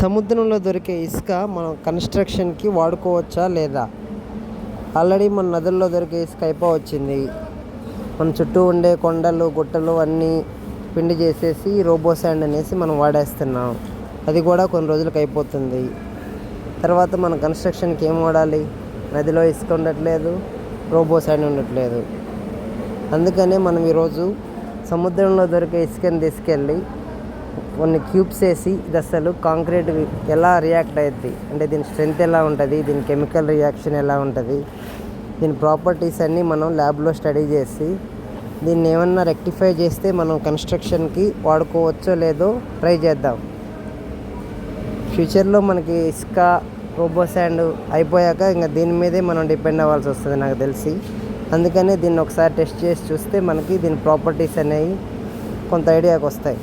సముద్రంలో దొరికే ఇసుక మనం కన్స్ట్రక్షన్కి వాడుకోవచ్చా లేదా? ఆల్రెడీ మన నదుల్లో దొరికే ఇసుక అయిపోవచ్చింది. మన చుట్టూ ఉండే కొండలు గుట్టలు అన్నీ పిండి చేసేసి రోబో శాండ్ అనేసి మనం వాడేస్తున్నాం. అది కూడా కొన్ని రోజులకు అయిపోతుంది. తర్వాత మన కన్స్ట్రక్షన్కి ఏం వాడాలి? నదిలో ఇసుక ఉండట్లేదు రోబో శాండ్ ఉండట్లేదు. అందుకనే మనం ఈరోజు సముద్రంలో దొరికే ఇసుకని తీసుకెళ్ళి కొన్ని క్యూబ్స్ వేసి ఇది అసలు కాంక్రీట్ ఎలా రియాక్ట్ అయ్యిద్ది అంటే దీని స్ట్రెంత్ ఎలా ఉంటుంది? దీని కెమికల్ రియాక్షన్ ఎలా ఉంటుంది? దీని ప్రాపర్టీస్ అన్నీ మనం ల్యాబ్లో స్టడీ చేసి దీన్ని ఏమన్నా రెక్టిఫై చేస్తే మనం కన్స్ట్రక్షన్కి వాడుకోవచ్చో లేదో ట్రై చేద్దాం. ఫ్యూచర్లో మనకి ఇసుక రోబో శాండ్ అయిపోయాక ఇంకా దీని మీదే మనం డిపెండ్ అవ్వాల్సి వస్తుంది నాకు తెలిసి. అందుకనే దీన్ని ఒకసారి టెస్ట్ చేసి చూస్తే మనకి దీని ప్రాపర్టీస్ అనేవి కొంత ఐడియాకి వస్తాయి